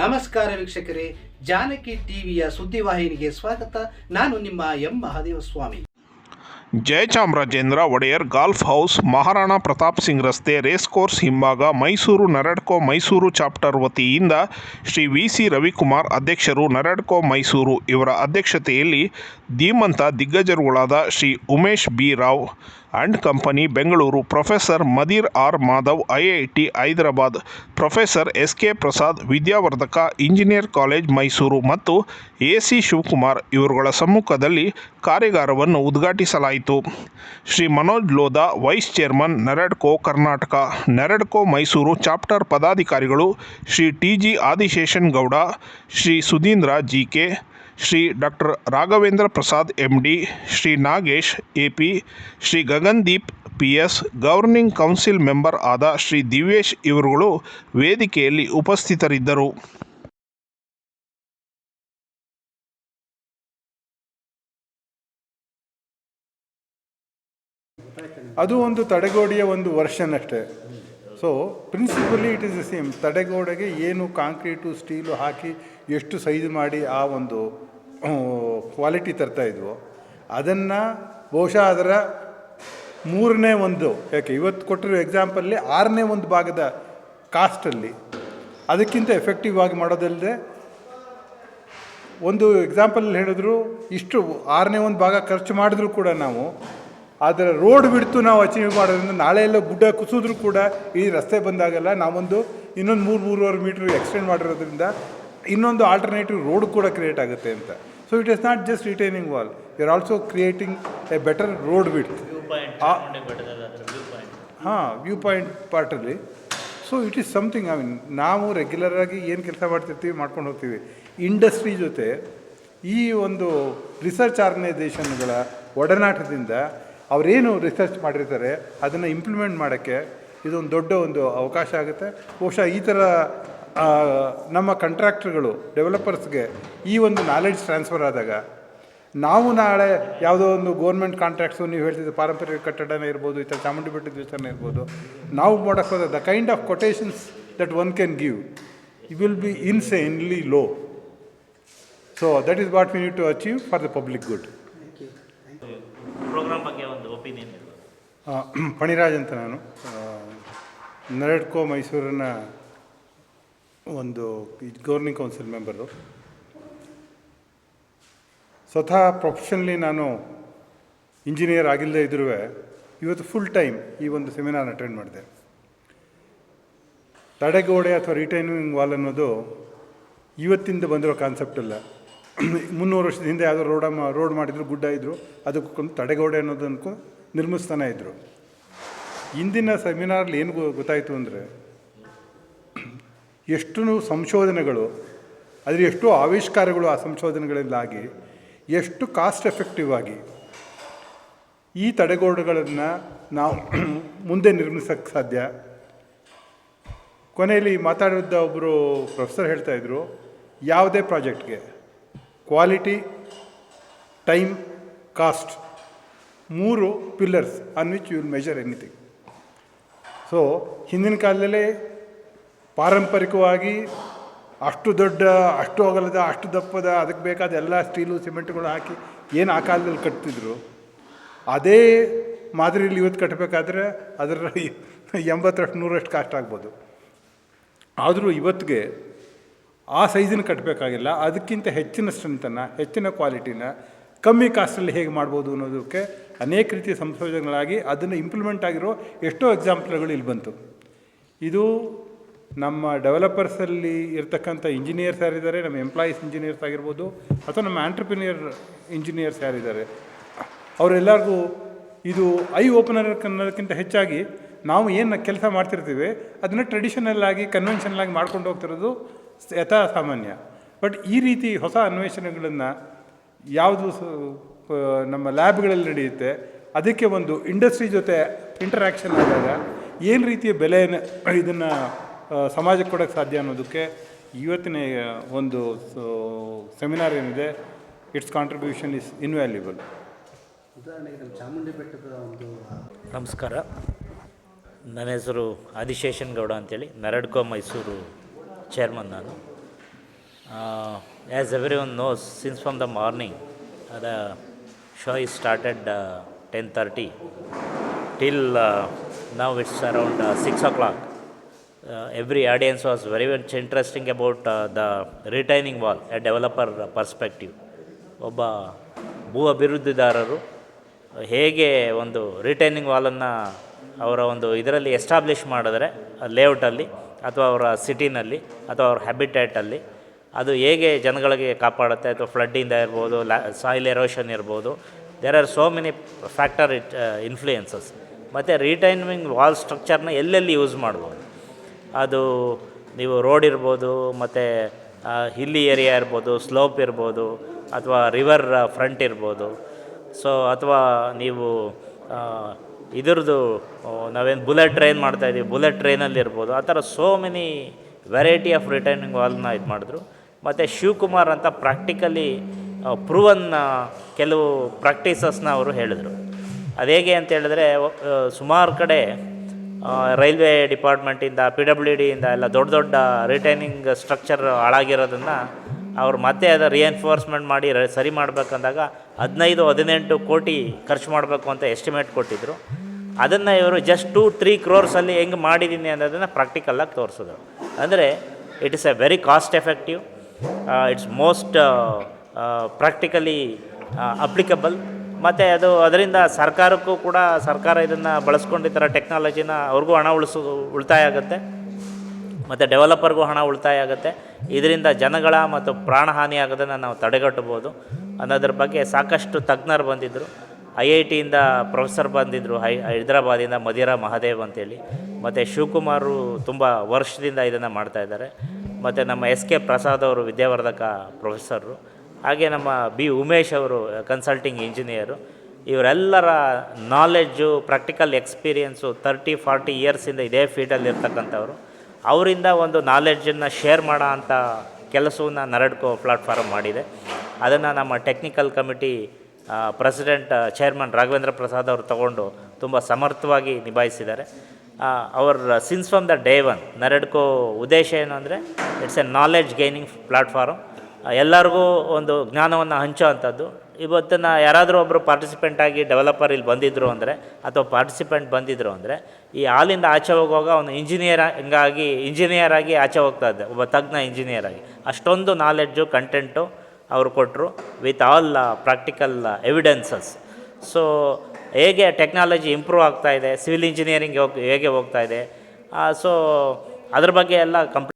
ನಮಸ್ಕಾರ ವೀಕ್ಷಕರೇ, ಜಾನಕಿ ಟಿವಿಯ ಸುದ್ದಿವಾಹಿನಿಗೆ ಸ್ವಾಗತ. ನಾನು ನಿಮ್ಮ M Mahadeva Swamy Jayachamarajendra Wodeyar golf house, Maharana Pratap Singh ರಸ್ತೆ ರೇಸ್ ಕೋರ್ಸ್ ಹಿಂಭಾಗ, ಮೈಸೂರು ನರಡ್ಕೋ ಮೈಸೂರು ಚಾಪ್ಟರ್ ವತಿಯಿಂದ ಶ್ರೀ ವಿ ಸಿ ರವಿಕುಮಾರ್ ಅಧ್ಯಕ್ಷರು ನರಡ್ಕೋ ಮೈಸೂರು. ಇವರ ಅಧ್ಯಕ್ಷತೆಯಲ್ಲಿ ಧೀಮಂತ ದಿಗ್ಗಜರುಗಳಾದ Shri Umesh B Rao and company Bengaluru professor Madeer R Madhav I I T Hyderabad. Professor S K Prasad, Vidyavardhaka, engineer college Mysuru ಮತ್ತು A C Shivakumar ಇವರುಗಳ ಸಮ್ಮುಖದಲ್ಲಿ ಕಾರ್ಯಾಗಾರವನ್ನು ಉದ್ಘಾಟಿಸಲಾಯಿತು. Shri Manoj Lodha, vice chairman, NAREDCO, Karnataka. NAREDCO, Mysuru, chapter ಪದಾಧಿಕಾರಿಗಳು Shri T G Adisheshan Gowda, Shri Sudhindra G K Shri doctor Raghavendra Prasad M D Shri Nagesh A P Shri Gagandeep P S governing council member ಆದ ಶ್ರೀ ದಿವೇಶ್ ಇವರುಗಳು ವೇದಿಕೆಯಲ್ಲಿ ಉಪಸ್ಥಿತರಿದ್ದರು. ಅದು ಒಂದು ತಡೆಗೋಡೆಯ ಒಂದು version ಅಷ್ಟೇ so principally it is the same ತಡೆಗೋಡೆಗೆ ಏನು concrete steel ಹಾಕಿ ಎಷ್ಟು ಸೈಜ್ ಮಾಡಿ ಆ ಒಂದು ಕ್ವಾಲಿಟಿ ತರ್ತಾ ಇದ್ವೋ, ಅದನ್ನು ಬಹುಶಃ ಅದರ ಮೂರನೇ ಒಂದು, ಯಾಕೆ ಇವತ್ತು ಕೊಟ್ಟಿರೋ ಎಕ್ಸಾಂಪಲ್ಲಿ ಆರನೇ ಒಂದು ಭಾಗದ ಕಾಸ್ಟಲ್ಲಿ ಅದಕ್ಕಿಂತ ಎಫೆಕ್ಟಿವ್ ಆಗಿ ಮಾಡೋದಲ್ಲದೆ ಒಂದು ಎಕ್ಸಾಂಪಲ್ ಹೇಳಿದ್ರು, ಇಷ್ಟು ಆರನೇ ಒಂದು ಭಾಗ ಖರ್ಚು ಮಾಡಿದ್ರು ಕೂಡ ನಾವು ಅದರ ರೋಡ್ ಬಿಡ್ತು ನಾವು ಅಚೀವ್ ಮಾಡೋದ್ರಿಂದ ನಾಳೆ ಎಲ್ಲ ಗುಡ್ಡ ಕುಸಿದ್ರು ಕೂಡ ಈ ರಸ್ತೆ ಬಂದಾಗೆಲ್ಲ ನಾವೊಂದು ಇನ್ನೊಂದು ಮೂರು ಮೂರುವರೆ ಮೀಟ್ರ್ ಎಕ್ಸ್ಟೆಂಡ್ ಮಾಡಿರೋದ್ರಿಂದ ಇನ್ನೊಂದು ಆಲ್ಟರ್ನೇಟಿವ್ ರೋಡ್ ಕೂಡ ಕ್ರಿಯೇಟ್ ಆಗುತ್ತೆ ಅಂತ. So it is not just retaining wall you are also creating a better road width ಹಾಂ view point ಪಾರ್ಟಲ್ಲಿ so it is something I mean ನಾವು ರೆಗ್ಯುಲರಾಗಿ ಏನು ಕೆಲಸ ಮಾಡ್ತಿರ್ತೀವಿ ಮಾಡ್ಕೊಂಡು ಹೋಗ್ತೀವಿ. ಇಂಡಸ್ಟ್ರಿ ಜೊತೆ ಈ ಒಂದು ರಿಸರ್ಚ್ ಆರ್ಗನೈಸೇಷನ್ಗಳ ಒಡನಾಟದಿಂದ ಅವರೇನು ರಿಸರ್ಚ್ ಮಾಡಿರ್ತಾರೆ ಅದನ್ನು ಇಂಪ್ಲಿಮೆಂಟ್ ಮಾಡೋಕ್ಕೆ ಇದೊಂದು ದೊಡ್ಡ ಒಂದು ಅವಕಾಶ ಆಗುತ್ತೆ. ಬಹುಶಃ ಈ ಥರ ನಮ್ಮ ಕಾಂಟ್ರಾಕ್ಟರ್ಗಳು ಡೆವಲಪರ್ಸ್ಗೆ ಈ ಒಂದು ನಾಲೆಡ್ಜ್ ಟ್ರಾನ್ಸ್ಫರ್ ಆದಾಗ ನಾವು ನಾಳೆ ಯಾವುದೋ ಒಂದು ಗೋರ್ಮೆಂಟ್ ಕಾಂಟ್ರಾಕ್ಟ್ಸು ನೀವು ಹೇಳ್ತಿದ್ದ ಪಾರಂಪರಿಕ ಕಟ್ಟಡನೇ ಇರ್ಬೋದು ಈ ಥರ ಚಾಮುಂಡಿ ಬೆಟ್ಟದ ದೇವಸ್ಥಾನ ಇರ್ಬೋದು ನಾವು ಮಾಡೋಕ್ಕೆ ಹೋದ the kind of quotations that one can give it will be insanely low so that is what we need to achieve for the public good programme ಬಗ್ಗೆ ಒಂದು ಒಪಿನಿಯನ್ ಫಣಿರಾಜ್ ಅಂತ ನಾನು. ನರಡ್ಕೋ ಮೈಸೂರಿನ ಒಂದು ಗೌರ್ನಿಂಗ್ ಕೌನ್ಸಿಲ್ ಮೆಂಬರು ಸ್ವತಃ ಪ್ರೊಫೆಷನ್ಲಿ ನಾನು ಇಂಜಿನಿಯರ್ ಆಗಿಲ್ಲದೆ ಇದ್ರೂ ಇವತ್ತು ಫುಲ್ ಟೈಮ್ ಈ ಒಂದು ಸೆಮಿನಾರ್ ಅಟೆಂಡ್ ಮಾಡಿದೆ. ತಡೆಗೋಡೆ ಅಥವಾ ರಿಟೈನಿಂಗ್ ವಾಲ್ ಅನ್ನೋದು ಇವತ್ತಿಂದ ಬಂದಿರೋ ಕಾನ್ಸೆಪ್ಟ್ ಅಲ್ಲ. ಮುನ್ನೂರು ವರ್ಷದ ಹಿಂದೆ ಯಾವುದೋ ರೋಡ ರೋಡ್ ಮಾಡಿದ್ರು, ಗುಡ್ಡ ಇದ್ದರು ಅದಕ್ಕೊಂದು ತಡೆಗೋಡೆ ಅನ್ನೋದನ್ನು ನಿರ್ಮಿಸ್ತಾನೆ ಇದ್ದರು ಇಂದಿನ ಸೆಮಿನಾರಲ್ಲಿ ಏನು ಗೊತ್ತಾಯಿತು ಅಂದರೆ ಎಷ್ಟು ಸಂಶೋಧನೆಗಳು ಅದರ ಎಷ್ಟು ಆವಿಷ್ಕಾರಗಳು ಆ ಸಂಶೋಧನೆಗಳಲ್ಲಾಗಿ ಎಷ್ಟು ಕಾಸ್ಟ್ ಎಫೆಕ್ಟಿವ್ ಆಗಿ ಈ ತಡೆಗೋಡೆಗಳನ್ನು ನಾವು ಮುಂದೆ ನಿರ್ಮಿಸೋಕ್ಕೆ ಸಾಧ್ಯ. ಕೊನೆಯಲ್ಲಿ ಮಾತಾಡಿದ್ದ ಒಬ್ಬರು ಪ್ರೊಫೆಸರ್ ಹೇಳ್ತಾ ಇದ್ರು, ಯಾವುದೇ ಪ್ರಾಜೆಕ್ಟ್ಗೆ ಕ್ವಾಲಿಟಿ, ಟೈಮ್, ಕಾಸ್ಟ್ ಮೂರು pillars on which you will measure anything so ಹಿಂದಿನ ಕಾಲದಲ್ಲೇ ಪಾರಂಪರಿಕವಾಗಿ ಅಷ್ಟು ದೊಡ್ಡ, ಅಷ್ಟು ಅಗಲದ, ಅಷ್ಟು ದಪ್ಪದ, ಅದಕ್ಕೆ ಬೇಕಾದ ಎಲ್ಲ ಸ್ಟೀಲು ಸಿಮೆಂಟ್ಗಳು ಹಾಕಿ ಏನು ಆ ಕಾಲದಲ್ಲಿ ಕಟ್ತಿದ್ರು, ಅದೇ ಮಾದರಿಯಲ್ಲಿ ಇವತ್ತು ಕಟ್ಟಬೇಕಾದ್ರೆ ಅದರ ಎಂಬತ್ತರಷ್ಟು, ನೂರಷ್ಟು ಕಾಸ್ಟ್ ಆಗ್ಬೋದು. ಆದರೂ ಇವತ್ತಿಗೆ ಆ ಸೈಜಿನ ಕಟ್ಟಬೇಕಾಗಿಲ್ಲ ಅದಕ್ಕಿಂತ ಹೆಚ್ಚಿನ ಸ್ಟ್ರೆಂತನ್ನು ಹೆಚ್ಚಿನ ಕ್ವಾಲಿಟಿನ ಕಮ್ಮಿ ಕಾಸ್ಟಲ್ಲಿ ಹೇಗೆ ಮಾಡ್ಬೋದು ಅನ್ನೋದಕ್ಕೆ ಅನೇಕ ರೀತಿಯ ಸಂಶೋಧನೆಗಳಾಗಿ ಅದನ್ನು ಇಂಪ್ಲಿಮೆಂಟ್ ಆಗಿರೋ ಎಷ್ಟೋ ಎಕ್ಸಾಂಪಲ್ಗಳು ಇಲ್ಲಿ ಬಂತು. ಇದು ನಮ್ಮ ಡೆವಲಪರ್ಸಲ್ಲಿ ಇರ್ತಕ್ಕಂಥ ಇಂಜಿನಿಯರ್ಸ್ ಯಾರಿದ್ದಾರೆ, ನಮ್ಮ ಎಂಪ್ಲಾಯೀಸ್ ಇಂಜಿನಿಯರ್ಸ್ ಆಗಿರ್ಬೋದು, ಅಥವಾ ನಮ್ಮ ಆಂಟ್ರಪ್ರಿನಿಯರ್ ಇಂಜಿನಿಯರ್ಸ್ ಯಾರಿದ್ದಾರೆ, ಅವರೆಲ್ಲರಿಗೂ ಇದು ಐ ಓಪನರ್ ಅನ್ನೋದಕ್ಕಿಂತ ಹೆಚ್ಚಾಗಿ ನಾವು ಏನು ಕೆಲಸ ಮಾಡ್ತಿರ್ತೀವಿ, ಅದನ್ನು ಟ್ರೆಡಿಷನಲ್ ಆಗಿ ಕನ್ವೆನ್ಷನಲ್ ಆಗಿ ಮಾಡ್ಕೊಂಡು ಹೋಗ್ತಿರೋದು ಯಥಾ ಸಾಮಾನ್ಯ. ಬಟ್ ಈ ರೀತಿ ಹೊಸ ಅನ್ವೇಷಣೆಗಳನ್ನು ಯಾವುದು ನಮ್ಮ ಲ್ಯಾಬ್ಗಳಲ್ಲಿ ನಡೆಯುತ್ತೆ. ಅದಕ್ಕೆ ಒಂದು ಇಂಡಸ್ಟ್ರಿ ಜೊತೆ ಇಂಟರಾಕ್ಷನ್ ಆದಾಗ ಏನು ರೀತಿಯ ಬೆಲೆಯನ್ನು ಇದನ್ನು ಸಮಾಜಕ್ಕೆ ಕೊಡೋಕ್ಕೆ ಸಾಧ್ಯ ಅನ್ನೋದಕ್ಕೆ ಇವತ್ತಿನ ಒಂದು ಸೆಮಿನಾರ್ ಏನಿದೆ ಇಟ್ಸ್ ಕಾಂಟ್ರಿಬ್ಯೂಷನ್ ಇಸ್ ಇನ್ವ್ಯಾಲ್ಯೂಬಲ್ ಉದಾಹರಣೆಗೆ ಚಾಮುಂಡಿ ಬೆಟ್ಟದ ಒಂದು ನಮಸ್ಕಾರ. ನನ್ನ ಹೆಸರು ಆದಿಶೇಷನ್ ಗೌಡ ಅಂತೇಳಿ ನರಡ್ಕೋ ಮೈಸೂರು ಚೇರ್ಮನ್ ನಾನು. As everyone knows since from the morning the show is started uh, 10.30 till uh, now it's around uh, 6 o'clock. Uh, every audience was very much interesting about uh, the retaining wall, a developer perspective. ಒಬ್ಬ ಭೂ ಅಭಿವೃದ್ಧಿದಾರರು ಹೇಗೆ ಒಂದು retaining ವಾಲನ್ನು ಅವರ ಒಂದು ಇದರಲ್ಲಿ establish ಮಾಡಿದ್ರೆ ಲೇಔಟಲ್ಲಿ ಅಥವಾ ಅವರ ಸಿಟಿನಲ್ಲಿ ಅಥವಾ ಅವ್ರ ಹ್ಯಾಬಿಟೇಟಲ್ಲಿ ಅದು ಹೇಗೆ ಜನಗಳಿಗೆ ಕಾಪಾಡುತ್ತೆ? ಅಥವಾ ಫ್ಲಡ್ಡಿಂದ ಇರ್ಬೋದು ಲ್ಯಾ ಸಾಯಿಲ್ ಎರೋಷನ್ ಇರ್ಬೋದು. There are so many factor it influences ಮತ್ತು ರಿಟೈನಿಂಗ್ ವಾಲ್ ಸ್ಟ್ರಕ್ಚರ್ನ ಎಲ್ಲೆಲ್ಲಿ ಯೂಸ್ ಮಾಡ್ಬೋದು? ಅದು ನೀವು ರೋಡ್ ಇರ್ಬೋದು, ಮತ್ತು ಹಿಲ್ಲಿ ಏರಿಯಾ ಇರ್ಬೋದು ಸ್ಲೋಪ್ ಇರ್ಬೋದು, ಅಥವಾ ರಿವರ್ ಫ್ರಂಟ್ ಇರ್ಬೋದು. ಸೊ ಅಥವಾ ನೀವು ಇದ್ರದ್ದು ನಾವೇನು ಬುಲೆಟ್ ಟ್ರೈನ್ ಮಾಡ್ತಾಯಿದ್ದೀವಿ ಬುಲೆಟ್ ಟ್ರೈನಲ್ಲಿ ಇರ್ಬೋದು. ಆ ಥರ so many variety of returning ವಾಲ್ನ ಇದು ಮಾಡಿದ್ರು ಮತ್ತು ಶಿವಕುಮಾರ್ ಅಂತ ಪ್ರಾಕ್ಟಿಕಲಿ ಪ್ರೂವನ್ ಕೆಲವು ಪ್ರಾಕ್ಟೀಸಸ್ನ ಅವರು ಹೇಳಿದರು. ಅದು ಹೇಗೆ ಅಂತ ಹೇಳಿದ್ರೆ ಸುಮಾರು ಕಡೆ ರೈಲ್ವೆ ಡಿಪಾರ್ಟ್ಮೆಂಟಿಂದ ಪಿ ಡಬ್ಲ್ಯೂ ಡಿಯಿಂದ ಎಲ್ಲ ದೊಡ್ಡ ದೊಡ್ಡ ರಿಟೈನಿಂಗ್ ಸ್ಟ್ರಕ್ಚರ್ ಹಾಳಾಗಿರೋದನ್ನು ಅವರು ಮತ್ತೆ ಅದು ರಿಎನ್ಫೋರ್ಸ್ಮೆಂಟ್ ಮಾಡಿ ಸರಿ ಮಾಡಬೇಕಂದಾಗ ಹದಿನೈದು, ಹದಿನೆಂಟು ಕೋಟಿ ಖರ್ಚು ಮಾಡಬೇಕು ಅಂತ ಎಸ್ಟಿಮೇಟ್ ಕೊಟ್ಟಿದ್ದರು ಅದನ್ನು ಇವರು ಜಸ್ಟ್ ಟು ತ್ರೀ ಕ್ರೋರ್ಸಲ್ಲಿ ಹೆಂಗೆ ಮಾಡಿದ್ದೀನಿ ಅನ್ನೋದನ್ನು ಪ್ರಾಕ್ಟಿಕಲ್ಲಾಗಿ ತೋರಿಸಿದ್ರು. ಅಂದರೆ it is a very cost effective it's most practically applicable ಮತ್ತು ಅದು ಅದರಿಂದ ಸರ್ಕಾರಕ್ಕೂ ಕೂಡ ಸರ್ಕಾರ ಇದನ್ನು ಬಳಸ್ಕೊಂಡು ಈ ಥರ ಟೆಕ್ನಾಲಜಿನ ಅವ್ರಿಗೂ ಹಣ ಉಳಿಸು, ಉಳಿತಾಯ ಆಗುತ್ತೆ. ಮತ್ತು ಡೆವಲಪರ್ಗೂ ಹಣ ಉಳಿತಾಯ ಆಗುತ್ತೆ. ಇದರಿಂದ ಜನಗಳ ಮತ್ತು ಪ್ರಾಣಹಾನಿ ಆಗೋದನ್ನು ನಾವು ತಡೆಗಟ್ಟಬೋದು ಅನ್ನೋದ್ರ ಬಗ್ಗೆ ಸಾಕಷ್ಟು ತಜ್ಞರು ಬಂದಿದ್ದರು ಐ ಐ ಟಿಯಿಂದ ಪ್ರೊಫೆಸರ್ ಬಂದಿದ್ದರು ಹೈ ಹೈದ್ರಾಬಾದಿಂದ ಮದಿರಾ ಮಹಾದೇವ್ ಅಂತೇಳಿ. ಮತ್ತು ಶಿವಕುಮಾರು ತುಂಬ ವರ್ಷದಿಂದ ಇದನ್ನು ಮಾಡ್ತಾಯಿದ್ದಾರೆ ಮತ್ತು ನಮ್ಮ ಎಸ್ ಕೆ ಪ್ರಸಾದ್ ಅವರು ವಿದ್ಯಾವರ್ಧಕ ಪ್ರೊಫೆಸರು, ಹಾಗೆ ನಮ್ಮ ಬಿ ಉಮೇಶ್ ಅವರು ಕನ್ಸಲ್ಟಿಂಗ್ ಇಂಜಿನಿಯರು ಇವರೆಲ್ಲರ knowledge practical experience thirty forty ಇಯರ್ಸಿಂದ ಇದೇ ಫೀಲ್ಡಲ್ಲಿ ಇರ್ತಕ್ಕಂಥವ್ರು. ಅವರಿಂದ ಒಂದು ನಾಲೆಡ್ಜನ್ನು ಶೇರ್ ಮಾಡೋ ಅಂಥ ಕೆಲಸವನ್ನು ನರಡ್ಕೋ ಪ್ಲಾಟ್ಫಾರ್ಮ್ ಮಾಡಿದೆ. ಅದನ್ನು ನಮ್ಮ technical committee president chairman Raghavendra Prasad ಅವರು ತಗೊಂಡು ತುಂಬ ಸಮರ್ಥವಾಗಿ ನಿಭಾಯಿಸಿದ್ದಾರೆ. Hour since from the day one ನರಡ್ಕೋ ಉದ್ದೇಶ ಏನು ಅಂದರೆ it's a knowledge gaining platform ಎಲ್ಲರಿಗೂ ಒಂದು ಜ್ಞಾನವನ್ನು ಹಂಚೋ ಅಂಥದ್ದು ನಾ ಯಾರಾದರೂ ಒಬ್ಬರು ಪಾರ್ಟಿಸಿಪೆಂಟ್ ಆಗಿ ಡೆವಲಪರ್ ಇಲ್ಲಿ ಬಂದಿದ್ದರು ಅಂದರೆ, ಅಥವಾ ಪಾರ್ಟಿಸಿಪೆಂಟ್ ಬಂದಿದ್ದರು ಅಂದರೆ, ಈ ಹಾಲಿಂದ ಆಚೆ ಹೋಗುವಾಗ ಅವನು ಇಂಜಿನಿಯರ್ ಹಿಂಗಾಗಿ ಇಂಜಿನಿಯರ್ ಆಗಿ ಆಚೆ ಹೋಗ್ತಾ ಇದ್ದೆ, ಒಬ್ಬ ತಜ್ಞ ಇಂಜಿನಿಯರ್ ಆಗಿ. ಅಷ್ಟೊಂದು ನಾಲೆಡ್ಜು ಕಂಟೆಂಟು ಅವರು ಕೊಟ್ಟರು with all practical evidences so ಹೇಗೆ ಟೆಕ್ನಾಲಜಿ ಇಂಪ್ರೂವ್ ಆಗ್ತಾ ಇದೆ ಸಿವಿಲ್ ಇಂಜಿನಿಯರಿಂಗ್ ಹೋಗಿ ಹೇಗೆ ಹೋಗ್ತಾ ಇದೆ ಸೊ ಅದ್ರ ಬಗ್ಗೆ ಎಲ್ಲ ಕಂಪ್ಲೀಟ್